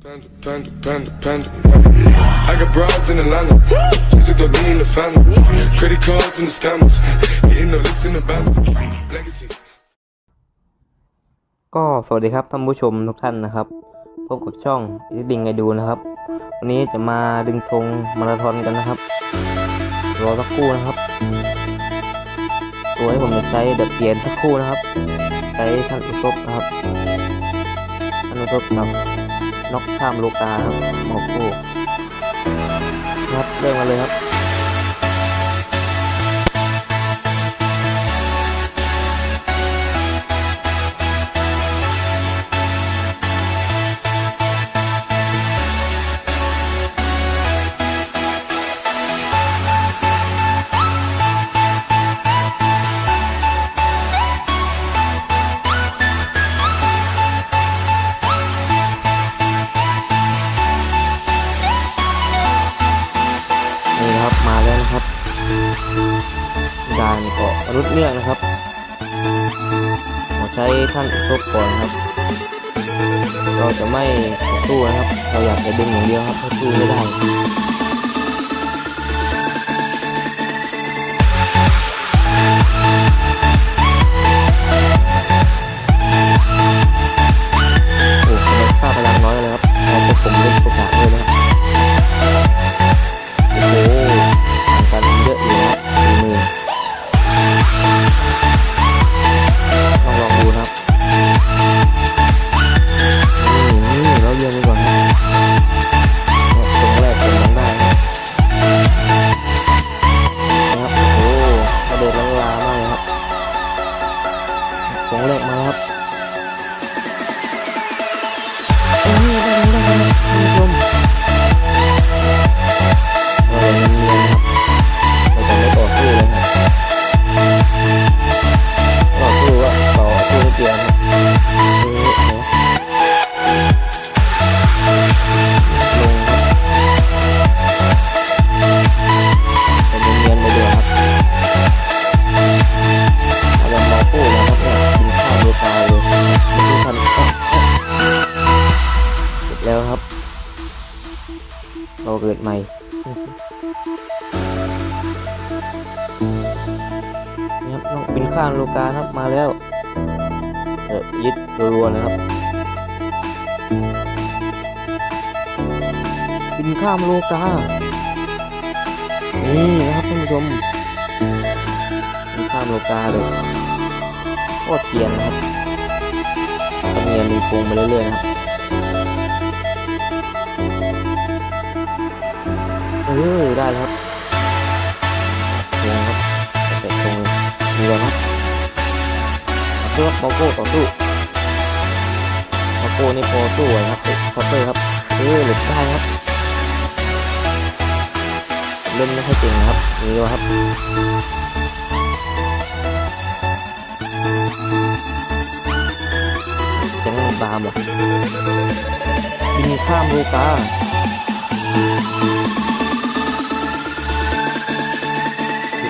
Panda, panda, panda, panda. I got broads in Atlanta. Just to throw me in the family. Credit cards and the scammers. Hitting the licks in the band. Legacies. ก็สวัสดีครับท่านผู้ชมทุกท่านนะครับ พบกับช่องอิดิงไงดูนะครับ วันนี้จะมาดึงธงมาราธอนกันนะครับ รอสักครู่นะครับ ตัวให้ผมจะใช้เดี๋ยวเปลี่ยนสักครู่นะครับ ใช้ท่านอุศบนะครับท่านอุศบกับ น็อกข้ามโลกาครับหมอกโกนับเริ่มมาเลยครับ การเกาะรุดเนื่องนะครับขอใช้ท่านอุบก่อนครับ เราจะไม่ต่อสู้นะครับ เราอยากจะดึงอย่างเดียวครับถ้าสู้ไม่ได้ ของแรกมาครับ เกิดใหม่นี่ครับน้องเป็นข้างโลกาครับมาแล้วเออยึดรัวๆนะครับบินข้ามโลกานี่นะครับท่านผู้ชมบินข้ามโลกาเลยโคตรเกียนนะครับก็เนียนมีโกงไปเรื่อยๆนะครับ ออได้แล้วครับโกงครับเตะตรงนี้เลยครับต่อสู้ครับโมโก้ต่อสู้โมโก้นี่โปรสู้เลยครับเตะคอเตอร์ครับเออหลุดได้ครับเล่นไม่ค่อยเก่งครับนี่วะครับจะไม่ตามหรอกบินข้ามลูกา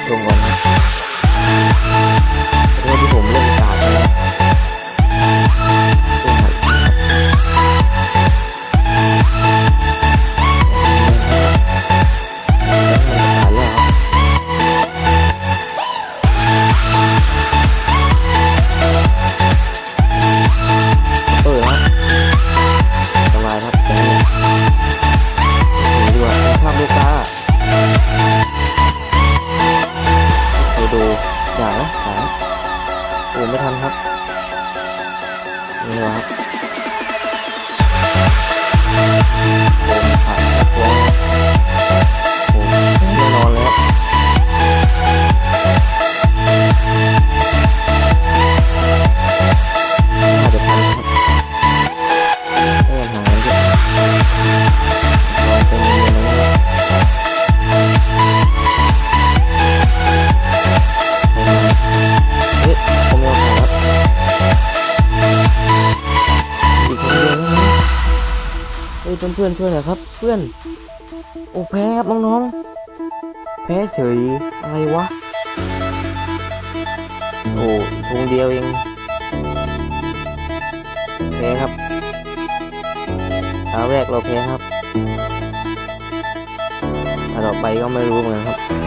ตรงก่อนนะเรื่องที่ผมลง โอ้ไม่ทันครับนี่เหรอครับโอ้ขาดครับตัว อนเพื่อนเพื่อนเหรอครับเพื่อน โอ้แพ้ครับน้องๆแพ้เฉยอะไรวะ โอ้ทงเดียวเองแพ้ครับตาแรกเราแพ้ครับตาต่อไปก็ไม่รู้เหมือนกันครับ